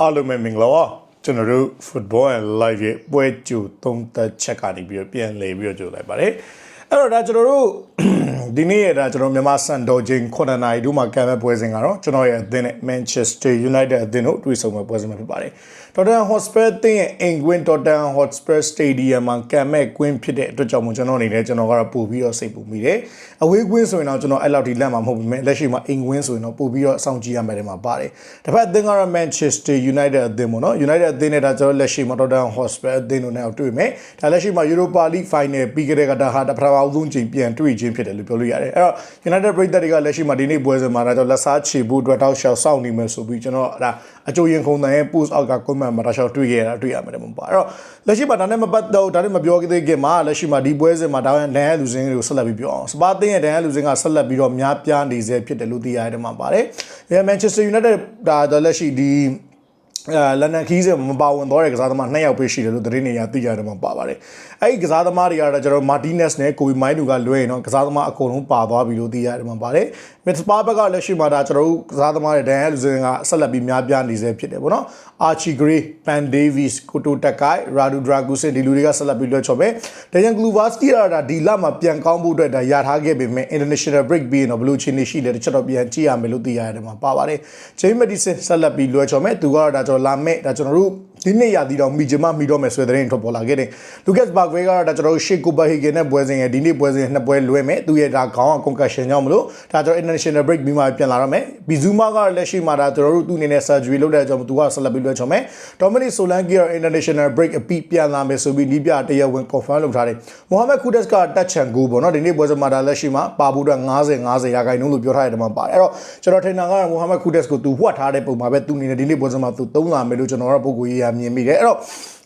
အားလုံးပဲမင်္ဂလာပါကျွန်တော်တို့ football and live ရဲ့ပွဲကြိုသုံးသက်ချက်ကနေပြီးတော့ပြန်လည်ပြီးတော့ကြိုလိုက်ပါတယ်အဲ့တော့ဒါကျွန်တော်တို့ဒီနေ့ရတာကျွန်တော်မြန်မာစံတော်ချိန်9နာရီတို့မှာကံမဲ့ပွဲစဉ်ကတော့ကျွန်တော်ရဲ့အသင်းနဲ့ Manchester United အသင်းတို့တွေ့ဆုံမဲ့ပွဲစဉ်မှာဖြစ်ပါတယ် Tottenham Hotspur အသင်းရဲ့ England Tottenham Hotspur Stadium မှာကံမဲ့ကွင်းဖြစ်တဲ့အတွက်ကြောင့်မို့ကျွန်တော်အနေနဲ့ကျွန်တော်ကတော့ပို့ပြီးတော့စိတ်ပူမိတယ်အဝေးကွင်းဆိုရင်တော့ကျွန်တော်အဲ့လောက်ထိလက်မှာမဟုတ်ဘူးမဲ့လက်ရှိမှာ England ဆိုရင်တော့ပို့ပြီးတော့စောင့်ကြည့်ရမယ်တဲ့မှာပါတယ်တစ်ဖက်အသင်းကတော့ Manchester United အသင်းပေါ့နော် United အသင်းနဲ့ဒါကျွန်တော်လက်ရှိမှာ Tottenham Hotspur အသင်းတို့နဲ့တွေ့မယ်ဒါလက်ရှိမှာ Europa League Final ပြီးကြတဲ့ကဒါဟာတပထမဆုံးချိန်ပြန်တွေ့ချင်းဖြစ်တယ်လို့ပြောလို့ရတယ်အဲ့တော့ United ပြည်သက်တွေကလက်ရှိမှာဒီနေ့ပွဲစဉ်မှာဒါကျွန်တော်လက်စားချေဖို့အတွက်တောက်လျှောက်စောင့်နေမယ်ဆိုပြီးကျွန်တော်ဒါ အကြိုရင်ခုံတန်ရဲ့ post out က comment မှာတောက်လျှောက်တွေ့ခဲ့ရတာတွေ့ရမှာတယ်မပါအဲ့တော့လက်ရှိမှာဒါနဲ့မပတ်တော့ဒါနဲ့မပြောသေးခင်မှာလက်ရှိမှာဒီပွဲစဉ်မှာဒါနဲ့ဒန်ရလူစင်းတွေကိုဆက်လက်ပြီးပြောအောင်စပါတင်းရဲ့ဒန်ရလူစင်းကဆက်လက်ပြီးတော့များပြားနေစေဖြစ်တယ်လို့သိရတယ်မှာပါတယ်။ Manchester United ဒါလက်ရှိဒီ အဲလန်ဒန်ခီးစမပါဝင်တော့တဲ့ကစားသမားနှစ်ယောက်ပဲရှိတယ်လို့သတင်းတွေရသိရတယ်မှာပါပါတယ်။အဲဒီကစားသမားတွေကတော့ကျွန်တော်မာတီနက်စ်နဲ့ကိုဝီမိုင်းလူကလွဲရင်တော့ကစားသမားအကုန်လုံးပါသွားပြီလို့သိရတယ်မှာပါတယ်။မစ်စပါဘက်ကလက်ရှိမှာဒါကျွန်တော်တို့ကစားသမားတွေဒန်ရဲလူစင်ကဆက်လက်ပြီးများပြားနေစေဖြစ်တယ်ပေါ့နော်။အာချီဂရီးပန်ဒေးဗစ်ကိုတိုတက်ကိုင်ရာဒူဒရာဂူစင်ဒီလူတွေကဆက်လက်ပြီးလွှတ်ချော်ပဲ။ဒါကြောင့်ဂလူဗာစကီရာဒါဒီလမှာပြန်ကောင်းဖို့အတွက်ဒါရထားခဲ့ပေမဲ့ international break ပြီးရင်တော့ဘလူးချင်းနေရှိတယ်တစ်ချက်တော့ပြန်ကြည့်ရမယ်လို့သိရတယ်မှာပါပါတယ်။ဂျိမ်းမက်ဒီဆင်ဆက်လက်ပြီးလွှတ်ချော်မယ်။သူကတော့ဒါကျွန်တော်လာမဲ့ဒါကျွန်တော်တို့ဒီနေ့ရသည်တော့မိချမမိတော့မယ်ဆိုတဲ့သတင်းထွက်ပေါ်လာခဲ့တယ်လူကက်ဘာဂဝေကတော့ဒါကျွန်တော်တို့ရှေ့ကိုဘဟီဂင်နဲ့ပွဲစဉ်ရဲ့ဒီနေ့ပွဲစဉ်နှစ်ပွဲလွဲမယ်သူရဲ့ဒါခေါင်းက concussion ကြောင့်မလို့ဒါကျွန်တော် international break ပြီးမှပြန်လာတော့မယ်ဘီဇူမာကလက်ရှိမှာဒါကျွန်တော်တို့သူ့အနေနဲ့ surgery လုပ်တဲ့အကြောင်းသူကဆက်လက်ပြီးလွှဲချော်မယ်ဒေါ်မနီဆိုလန်ကီကတော့ international break အပြီးပြန်လာမယ်ဆိုပြီးနီးပြတရားဝင် confirm လုပ်ထားတယ်မိုဟာမက်ကူဒက်စ်ကတက်ချန်ဂိုးပေါ့နော်ဒီနေ့ပွဲစဉ်မှာဒါလက်ရှိမှာပါဖို့အတွက်90 90ရာခိုင်နှုန်းလို့ပြောထားတယ်မှာပါတယ်အဲ့တော့ကျွန်တော်ထင်တာကမိုဟာမက်ကူဒက်စ်ကိုသူဝှက်ထားတဲ့ပုံမှာပဲသူအနေနဲ့ဒီနေ့ပွဲစဉ်မှာသူသုံးလာမယ်လို့ကျွန်တော်တို့ပုံကိုရေးရမြင်မိတယ်အဲ့တော့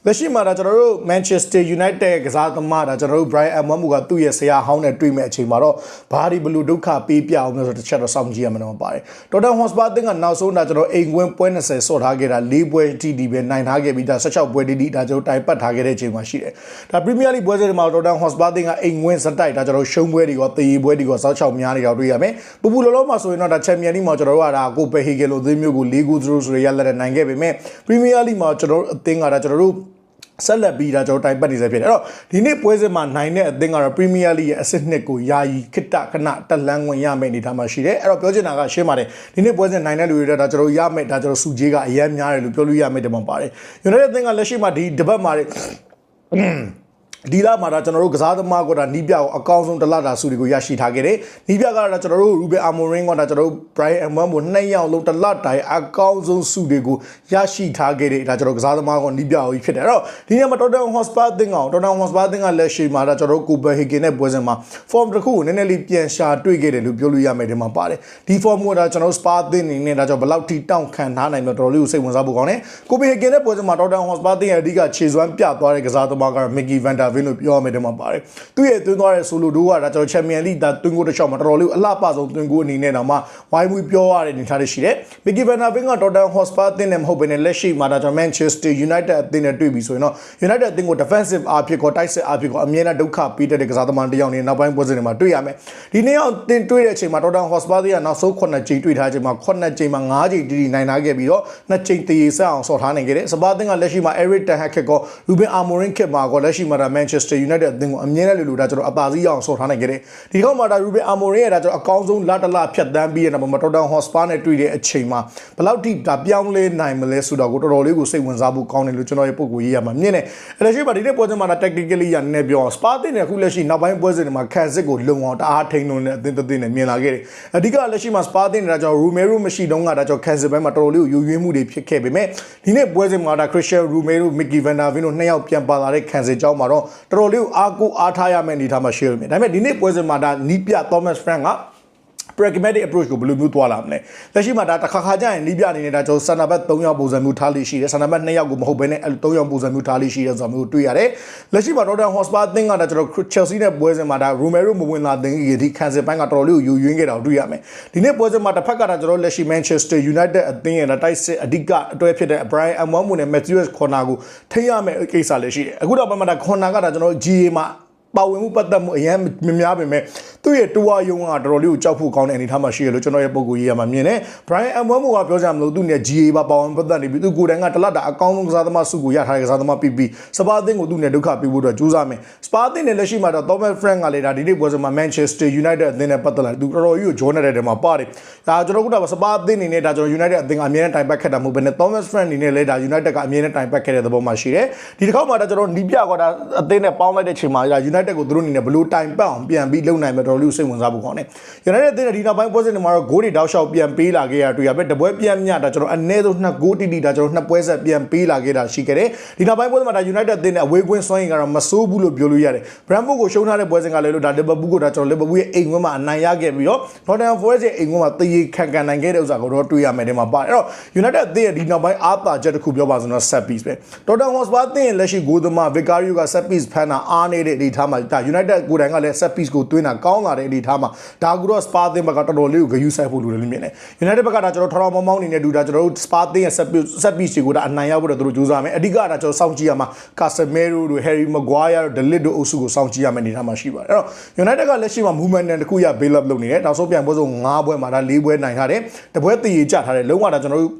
လက်ရှိမှာဒါကျွန်တော်တို့ Manchester United ကစားသမားဒါကျွန်တော်တို့ Brian Mbeumo ကသူ့ရဲ့ဆရာဟောင်းနဲ့တွေ့မဲ့အချိန်မှာတော့ဘာဒီဘလူးဒုက္ခပေးပြအောင်လို့ဆိုတစ်ချက်တော့စောင့်ကြည့်ရမှာတော့ပါတယ်။ Tottenham Hotspur အသင်းကနောက်ဆုံးဒါကျွန်တော်အိမ်ကွင်းပွဲ20ဆော့ထားခဲ့တာ၄ပွဲ TD ပဲနိုင်ထားခဲ့ပြီးဒါ16ပွဲ TD ဒါကျွန်တော်တိုင်ပတ်ထားခဲ့တဲ့အချိန်မှာရှိတယ်။ဒါ Premier League ပွဲစဉ်တွေမှာ Tottenham Hotspur အသင်းကအိမ်ကွင်းစတိုက်ဒါကျွန်တော်ရှုံးပွဲတွေကတေးပွဲတွေကစောက်ချောက်များနေတာတွေ့ရမယ်။ပူပူလောလောမှာဆိုရင်တော့ဒါ Champions League မှာကျွန်တော်တို့ကဒါကိုပဲဟီဂယ်လိုအသင်းမျိုးကို၄ဂိုး0ဆိုရရလက်နိုင်ခဲ့ပေမဲ့ Premier League မှာကျွန်တော်တို့အသင်းကဒါကျွန်တော်တို့ ဆက်လက်ပြီးဒါကျွန်တော်တိုင်ပတ်နေစေဖြစ်တယ်အဲ့တော့ဒီနေ့ပွဲစဉ်မှာနိုင်တဲ့အသင်းကတော့ Premier League ရဲ့အဆင့်နှစ်ကိုယာယီခစ်တခဏတက်လန်းဝင်ရမယ့်အနေအထားမှာရှိတယ်အဲ့တော့ပြောချင်တာကရှင်းပါတယ်ဒီနေ့ပွဲစဉ်နိုင်တဲ့လူတွေဒါကျွန်တော်ရမယ့်ဒါကျွန်တော်စုကြီးကအများများတယ်လို့ပြောလို့ရမယ့်တယ်မှာပါတယ် United အသင်းကလက်ရှိမှာဒီတပတ်မှာ ဒီလာမှာဒါကျွန်တော်တို့ကစားသမားကဒါနီးပြကိုအကောင်းဆုံးတလတာစုတွေကိုရရှိထားခဲ့တယ်။နီးပြကတော့ဒါကျွန်တော်တို့ Ruben Amorim ကဒါကျွန်တော်တို့ Brian Mbeumo နှစ်ယောက်လုံးတလတိုင်အကောင်းဆုံးစုတွေကိုရရှိထားခဲ့တယ်။ဒါကျွန်တော်ကစားသမားကနီးပြကိုဖြစ်တယ်။အဲ့တော့ဒီနေ့မှာ Tottenham Hotspur အသင်းကောင် Tottenham Hotspur အသင်းကလက်ရှိမှာဒါကျွန်တော်တို့ Copenhagen နဲ့ပွဲစဉ်မှာ form တစ်ခုကိုနည်းနည်းလေးပြန်ရှာတွေ့ခဲ့တယ်လို့ပြောလို့ရမယ်ဒီမှာပါတယ်။ဒီ form ကဒါကျွန်တော်တို့ Spa အသင်းအနေနဲ့ဒါကြောင့်ဘယ်လောက်ထိတောင့်ခံထားနိုင်မလဲတော်တော်လေးကိုစိတ်ဝင်စားဖို့ကောင်းတယ်။ Copenhagen နဲ့ပွဲစဉ်မှာ Tottenham Hotspur အသင်းရဲ့အဓိကခြေစွမ်းပြသွားတဲ့ကစားသမားကတော့ Mickey van der Ven လို့ပြောရမယ်ဒီမှာပါတယ်သူရဲ့သွင်းသွားတဲ့ဆိုလိုဒိုးကဒါကျွန်တော်ချန်ပီယံလိဒါသွင်းကိုတစ်ချောင်းမှာတော်တော်လေးအလှပဆုံးသွင်းကိုအနေနဲ့တော့မှဝိုင်းဝီပြောရတဲ့အနေထားတွေရှိတယ်မီကီဗန်နာဗင်ကတော်တန်ဟော့စပါအသင်းနဲ့မဟုတ်ဘဲနဲ့လက်ရှိမှာဒါကျွန်တော် Manchester United အသင်းနဲ့တွေ့ပြီဆိုရင်တော့ United အသင်းကို defensive အဖြစ်ကောတိုက်စစ်အဖြစ်ကောအမြဲတမ်းဒုက္ခပေးတဲ့ကစားသမားတစ်ယောက်နေနောက်ပိုင်းပွဲစဉ်တွေမှာတွေ့ရမယ်ဒီနေ့အောင်တင်တွေ့တဲ့အချိန်မှာတော်တန်ဟော့စပါကနောက်ဆုံး9ကြိမ်တွေ့ထားချိန်မှာ9ကြိမ်မှာ9ကြိမ်တီးတီနိုင်ထားခဲ့ပြီးတော့2ကြိမ်တည်ဆက်အောင်ဆော့ထားနိုင်ခဲ့တယ်စပါအသင်းကလက်ရှိမှာ Eric Ten Hag ကော Ruben Amorim ခေတ်မှာကောလက်ရှိမှာဒါ Manchester United အသင်းကိုအမြဲတမ်းလူလူဒါကျွန်တော်အပါစီးအောင်ဆော့ထားနိုင်ခဲ့တယ်ဒီကောက်မှာဒါ Ruben Amorim ရဲ့ဒါကျွန်တော်အကောင်းဆုံးလတလဖြတ်တန်းပြီးတဲ့နောက်မှာ Tottenham Hotspur နဲ့တွေ့တဲ့အချိန်မှာဘယ်လောက်ထိဒါပြောင်းလဲနိုင်မလဲဆိုတော့ကိုတော်တော်လေးကိုစိတ်ဝင်စားဖို့ကောင်းတယ်လို့ကျွန်တော်ရဲ့ပုံကိုရေးရမှာမြင်တယ်အဲ့ဒါရှိပါဒီနေ့ပွဲစဉ်မှာဒါ tactically ရနည်းနည်းပြောအောင် Spa တင်တဲ့ခုလက်ရှိနောက်ပိုင်းပွဲစဉ်တွေမှာခံစစ်ကိုလုံအောင်တအားထိန်လုံးတဲ့အသင်းတစ်သင်းနဲ့မြင်လာခဲ့တယ်အဓိကလက်ရှိမှာ Spa တင်နေတာကြောင့် Romero မရှိတော့ကဒါကြောင့်ခံစစ်ဘက်မှာတော်တော်လေးကိုယူရင်းမှုတွေဖြစ်ခဲ့ပေမဲ့ဒီနေ့ပွဲစဉ်မှာဒါ Christian Romero Mickey Van der Ven တို့နှစ်ယောက်ပြန်ပါလာတဲ့ခံစစ်ကြောင်းမှာတော့တော်တော်လေးကိုအားကိုးအားထားရမယ့်အနေအထားမှာရှိရမယ်ဒါပေမဲ့ဒီနေ့ပွဲစဉ်မှာဒါနီးပြ Thomas Frank က pragmatic approach ကိုဘယ်လိုမျိုးသွားလာမလဲလက်ရှိမှာဒါတစ်ခါခါကျရင်နီးပြအနေနဲ့ဒါကျွန်တော်ဆန်နာဘတ်3ယောက်ပုံစံမျိုးထားလိရှိတယ်ဆန်နာဘတ်2ယောက်ကိုမဟုတ်ဘဲနဲ့အဲ့3ယောက်ပုံစံမျိုးထားလိရှိတယ်ဆိုတာမျိုးတွေ့ရတယ်လက်ရှိမှာ Tottenham Hotspur အသင်းကဒါကျွန်တော် Chelsea နဲ့ပွဲစဉ်မှာဒါ Romero မဝင်လာတဲ့ဒီခံစစ်ပိုင်းကတော်တော်လေးကိုယူရင်းခဲ့တာကိုတွေ့ရမယ်ဒီနေ့ပွဲစဉ်မှာတစ်ဖက်ကဒါကျွန်တော်လက်ရှိ Manchester United အသင်းရဲ့တိုက်စစ်အဓိကအတွဲဖြစ်တဲ့ Brian Mbeumo နဲ့ Matheus Cunha ကိုထိရမယ်ကိစ္စလည်းရှိတယ်အခုတော့ဘာမှဒါ Cunha ကဒါကျွန်တော် GA မှာ ပါဝင်မှုပတ်သက်မှုအရင်မများပေမဲ့သူ့ရဲ့တူဝါယုံကတော်တော်လေးကိုကြောက်ဖို့ကောင်းတဲ့အနေအထားမှာရှိရလို့ကျွန်တော်ရဲ့ပုံကိုကြီးရမှာမြင်တယ်။ Brian Mbeumo ကပြောကြမလို့သူနဲ့ GA ပါပါဝင်ပတ်သက်နေပြီသူကိုယ်တိုင်ကတလတ်တာအကောင်းဆုံးကစားသမားစုကိုရထားတဲ့ကစားသမားပြီးပြီးစပါးအသင်းကိုသူနဲ့ဒုက္ခပေးဖို့အတွက်ကြိုးစားမယ်။စပါးအသင်းနဲ့လက်ရှိမှာတော့ Thomas Frank ကလည်းဒါဒီနေ့ပွဲစဉ်မှာ Manchester United အသင်းနဲ့ပတ်သက်လာသူတော်တော်ကြီးကိုဂျောနေတဲ့တဲမှာပါတယ်။ဒါကျွန်တော်တို့ကစပါးအသင်းအနေနဲ့ဒါကျွန်တော် United အသင်းကအမြဲတမ်းတိုင်ပတ်ခက်တာမဟုတ်ဘဲနဲ့ Thomas Frank အနေနဲ့လည်းဒါ United ကအမြဲတမ်းတိုင်ပတ်ခဲ့တဲ့သဘောမှာရှိတယ်။ဒီတစ်ခေါက်မှာဒါကျွန်တော်နီးပြကွာဒါအသင်းနဲ့ပေါင်းလိုက်တဲ့ချိန်မှာဒါ United ကိုသူတို့အနေနဲ့ဘလို့တိုင်ပတ်အောင်ပြန်ပြီးလုပ်နိုင်မယ်တော်တော်လေးစိတ်ဝင်စားဖို့ကောင်းတယ်။ United အသင်းနဲ့ဒီနောက်ပိုင်းပွဲစဉ်တွေမှာတော့ဂိုးတွေတောက်လျှောက်ပြန်ပေးလာခဲ့ရတွေ့ရပဲတပွဲပြန်မြဒါကျွန်တော်အနည်းဆုံးနှစ်ဂိုးတိတိဒါကျွန်တော်နှစ်ပွဲဆက်ပြန်ပေးလာခဲ့တာရှိခဲ့တယ်။ဒီနောက်ပိုင်းပွဲစဉ်မှာဒါ United အသင်းနဲ့အဝေးကွင်းစွမ်းရင်ကတော့မဆိုးဘူးလို့ပြောလို့ရတယ်။ Brentford ကိုရှုံးထားတဲ့ပွဲစဉ်ကလည်းလို့ဒါ Liverpool ကိုဒါကျွန်တော် Liverpool ရဲ့အိမ်ဝင်းမှာအနိုင်ရခဲ့ပြီးတော့ Nottingham Forest ရဲ့အိမ်ဝင်းမှာတည်ရခံကန်နိုင်ခဲ့တဲ့ဥစ္စာကိုတော့တွေ့ရမယ်ဒီမှာပါအဲ့တော့ United အသင်းရဲ့ဒီနောက်ပိုင်းအားသာချက်တစ်ခုပြောပါဆိုတော့ set piece ပဲ Tottenham Hotspur အသင်းရဲ့လက်ရှိဂိုးသမား Vicario က set piece ဖန်တာအားနေတဲ့အနေအထားမှာဒါ United ကိုယ်တိုင်ကလည်း set piece ကိုသွင်းတာကောင်းလာတဲ့အနေအထားမှာဒါကူတော့ Spa အသင်းဘက်ကတော်တော်လေးကိုဂယူဆိုင်ဖို့လိုတယ်လို့မြင်တယ် United ဘက်ကဒါကျွန်တော်ထော်တော်မောင်းမောင်းနေနေတူဒါကျွန်တော်တို့ Spa အသင်းရဲ့ set piece set piece တွေကိုဒါအနိုင်ရဖို့တော့သူတို့ကြိုးစားမယ်အဓိကဒါကျွန်တော်စောင့်ကြည့်ရမှာ Casemiro တို့ Harry Maguire တို့ Delite တို့အုပ်စုကိုစောင့်ကြည့်ရမယ့်အနေအထားမှာရှိပါတယ်အဲ့တော့ United ကလက်ရှိမှာ movement နဲ့တခုရ build up လုပ်နေတယ်နောက်ဆုံးပြန်ပွဲဆုံး9ပွဲမှာဒါ4ပွဲနိုင်ထားတယ်တပွဲတည်ရကြထားတယ်လုံးဝဒါကျွန်တော်တို့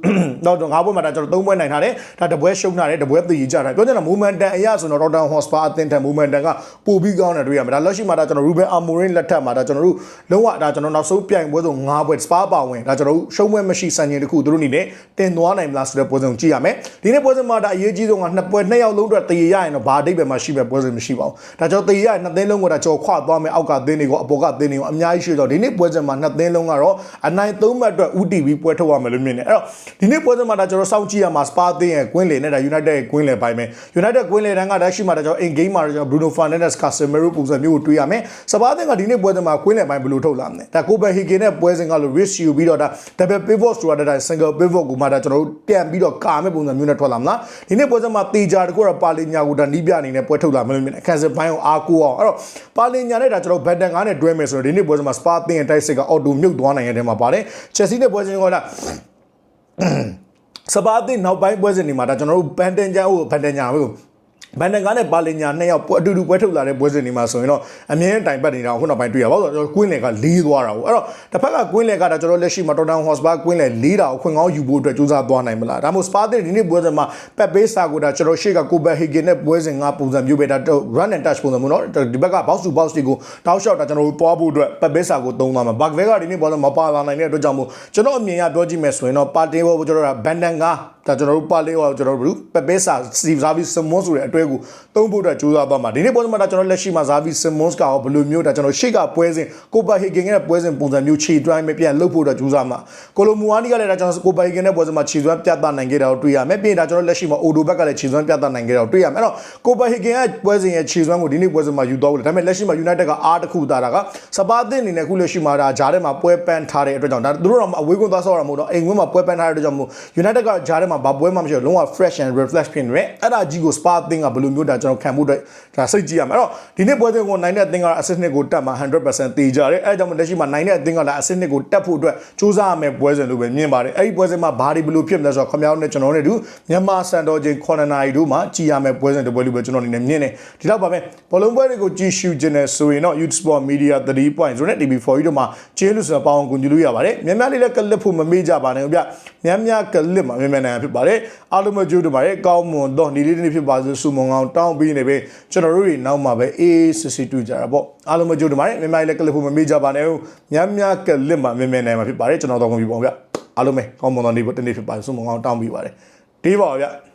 နောက်တော့9ပွဲမှာဒါကျွန်တော်3ပွဲနိုင်ထားတယ်ဒါတပွဲရှုံးထားတယ်တပွဲတည်ရကြထားတယ်ပြောချင်တာ movement တန်အရဆိုတော့ Tottenham Hotspur အသင်းထက် movement တန်ကပိုပြီးကောင်းတယ်တွေ့ရမယ်ဒါလက်ရှိမှာဒါကျွန်တော် Ruben Amorim လက်ထက်မှာဒါကျွန်တော်တို့လုံးဝဒါကျွန်တော်နောက်ဆုံးပြိုင်ပွဲဆုံး9ပွဲ Spa ပါဝင်ဒါကျွန်တော်တို့ရှုံးပွဲမရှိစံချိန်တစ်ခုသူတို့အနေနဲ့တင်သွားနိုင်မလားဆိုတဲ့ပွဲဆုံးကြည့်ရမယ်ဒီနေ့ပွဲဆုံးမှာဒါအရေးကြီးဆုံးကနှစ်ပွဲနှစ်ယောက်လုံးအတွက်တည်ရရင်တော့ဘာအတိတ်ပဲမှာရှိမဲ့ပွဲဆုံးမရှိပါဘူးဒါကြောင့်တည်ရရင်နှစ်သင်းလုံးကဒါကြော်ခွသွားမယ်အောက်ကသင်းတွေကိုအပေါ်ကသင်းတွေကိုအများကြီးရှိတော့ဒီနေ့ပွဲစဉ်မှာနှစ်သင်းလုံးကတော့အနိုင်သုံးမှတ်အတွက် UTV ပွဲထုတ်ရမယ်လို့မြင်တယ်အဲ့တော့ဒီနေ့ပွဲစဉ်မှာဒါကျွန်တော်စောင့်ကြည့်ရမှာ Spa သင်းရဲ့ကွင်းလေနဲ့ဒါ United ရဲ့ကွင်းလေပိုင်းမယ် United ကွင်းလေတန်းကဒါရှိမှာဒါကျွန်တော် in game မှာဒါကျွန်တော် Bruno Fernandes Casemiro ပုံစံမျိုးကိုတွေးရမယ် Spa သင်းကဒီနေ့ပွဲစဉ်မှာကွင်းလေပိုင်းဘယ်လိုထုတ်လာမလဲဒါ Copenhagen နဲ့ပွဲစဉ်ကလို့ risk ယူပြီးတော့ဒါ double pivot ဆိုတာဒါ single pivot ကိုမှဒါကျွန်တော်တို့ပြန်ပြီးတော့ကာမဲ့ပုံစံမျိုးနဲ့ထွက်လာမလားဒီနေ့ပွဲစဉ်မှာတေချာတကူတော့ပါလီညာကိုဒါနီးပြအနေနဲ့ပွဲထုတ်လာမလို့မြင်တယ်အခန်းစပိုင်းကိုအားကိုးအောင်အဲ့တော့ပါလီညာနဲ့ဒါကျွန်တော်ဘက်တန်ကားနဲ့တွဲမယ်ဆိုတော့ဒီနေ့ပွဲစဉ်မှာ Spa သင်းရဲ့တိုက်စစ်ကအော်တိုမြုပ်သွားနိုင်တဲ့ထဲမှာပါတယ် Chelsea နဲ့ပွဲစဉ်ကဒါစပါးတင်နောက်ပိုင်းပွဲစဉ်တွေမှာဒါကျွန်တော်တို့ဘန်တန်ဂျာကိုဘန်တန်ဂျာကို ဘန်ဒန်ကားနဲ့ပါလင်ညာနှစ်ယောက်ပွဲအတူတူပွဲထုတ်လာတဲ့ပွဲစဉ်တွေမှာဆိုရင်တော့အမြင်တိုင်ပတ်နေတာခုနောက်ပိုင်းတွေ့ရပါဘူးဆိုတော့ကွင်းလေကလေးသွားတာပေါ့အဲ့တော့တစ်ဖက်ကကွင်းလေကဒါကျွန်တော်လက်ရှိမှာတော်တန်ဟော့စပါကွင်းလေလေးတာကိုခွင့်ကောင်းယူဖို့အတွက်စူးစမ်းသွားနိုင်မလားဒါမှမဟုတ်စပါတဲ့ဒီနေ့ပွဲစဉ်မှာပက်ပေးစာကိုဒါကျွန်တော်ရှေ့ကကိုဘက်ဟီဂင်နဲ့ပွဲစဉ်ကပုံစံမျိုးပဲဒါ run and touch ပုံစံမျိုးနော်ဒီဘက်က box to box တွေကိုတောက်လျှောက်တာကျွန်တော်တို့ပွားဖို့အတွက်ပက်ပေးစာကိုသုံးသွားမှာဘာကဘဲကဒီနေ့ပွဲစဉ်မပါလာနိုင်တဲ့အတွက်ကြောင့်မို့ကျွန်တော်အမြင်ရပြောကြည့်မယ်ဆိုရင်တော့ပါတင်ဘောကျွန်တော်ကဘန်ဒန်ကားဒါကျွန်တော်တို့ပါလေးဟောကျွန်တော်တို့ပက်ပေးစာစီဗာဗီစမွန်ဆိုတဲ့အတွေ့ကိုသုံးဖို့အတွက်ကြိုးစားသွားမှာဒီနေ့ပွဲစဉ်မှာဒါကျွန်တော်လက်ရှိမှာဇာဗီစမွန်စ်ကရောဘယ်လိုမျိုးဒါကျွန်တော်ရှေ့ကပွဲစဉ်ကိုပါဟီဂင်ရဲ့ပွဲစဉ်ပုံစံမျိုးခြေတွိုင်းမပြန်လှုပ်ဖို့အတွက်ကြိုးစားမှာကိုလိုမူဝါနီကလည်းဒါကျွန်တော်ကိုပါဟီဂင်ရဲ့ပွဲစဉ်မှာခြေစွမ်းပြသနိုင်ခဲ့တာကိုတွေ့ရမယ်ပြီးရင်ဒါကျွန်တော်လက်ရှိမှာအိုဒိုဘက်ကလည်းခြေစွမ်းပြသနိုင်ခဲ့တာကိုတွေ့ရမယ်အဲ့တော့ကိုပါဟီဂင်ရဲ့ပွဲစဉ်ရဲ့ခြေစွမ်းကိုဒီနေ့ပွဲစဉ်မှာယူသွားလို့ဒါပေမဲ့လက်ရှိမှာ United ကအားတစ်ခုသားတာကစပါးတင်အနေနဲ့ခုလက်ရှိမှာဒါဂျားထဲမှာပွဲပန်းထားတဲ့အတွက်ကြောင့်ဒါသူတို့တော့အဝေးကွန်းသွားဆော့ရမှာမဟုတ်တော့အိမ်ဝင်းမှာပွဲပန်းထားတဲ့အတွက်ကြောင့်မို့ United ကဂျားထဲမှာဘာပွဲမှမရှိတော့လုံးဝ fresh and refresh ဖြစ်နေတယ်အဲ့ဒါကြီးကို Spa အသင်းကဘယ်လိုမျိုးဒါကျွန်တော်ခံဖို့အတွက်ဒါစိတ်ကြည့်ရမှာအဲ့တော့ဒီနေ့ပွဲစဉ်ကိုနိုင်တဲ့အသင်းက assist နှစ်ကိုတက်မှာ100%တေးကြတယ်အဲ့ဒါကြောင့်လက်ရှိမှာနိုင်တဲ့အသင်းကလည်း assist နှစ်ကိုတက်ဖို့အတွက်စူးစမ်းရမယ်ပွဲစဉ်လို့ပဲမြင်ပါတယ်အဲ့ဒီပွဲစဉ်မှာဘာတွေဘယ်လိုဖြစ်မလဲဆိုတော့ခမောင်းနဲ့ကျွန်တော်တို့တို့မြန်မာစံတော်ချိန်9နာရီတို့မှာကြည်ရမယ်ပွဲစဉ်တစ်ပွဲလို့ပဲကျွန်တော်အနေနဲ့မြင်တယ်ဒီတော့ပါပဲဘောလုံးပွဲတွေကိုကြည့်ရှုခြင်းနဲ့ဆိုရင်တော့ Youth Sport Media 3.0နဲ့ TV4 တို့မှာကျေးလူဆိုပေါင်းကူညီလို့ရပါတယ်များများလေးလည်းကလစ်ဖို့မမေ့ကြပါနဲ့ဗျများများကလစ်မှာမြန်မြန်နိုင်ဖြစ်ပါတယ်အားလုံးမကြိုးတို့ပါတယ်ကောင်းမွန်တော့ဒီလေးနေ့ဖြစ်ပါစေစုမုံအောင်တောင်းပြီးနေပဲကျွန်တော်တို့တွေနောက်မှာပဲအေးစစ်စစ်တွေ့ကြတာပေါ့အားလုံးမကြိုးတို့ပါတယ်မြန်များလေးလည်းကလစ်ဖို့မမေ့ကြပါနဲ့များများကလစ်မှာမြန်မြန်နိုင်မှာဖြစ်ပါတယ်ကျွန်တော်တော့ကုန်ပြီပေါ့ဗျအားလုံးပဲကောင်းမွန်တော့ဒီနေ့ဖြစ်ပါစေစုမုံအောင်တောင်းပြီးပါတယ်ဒီပါဗျ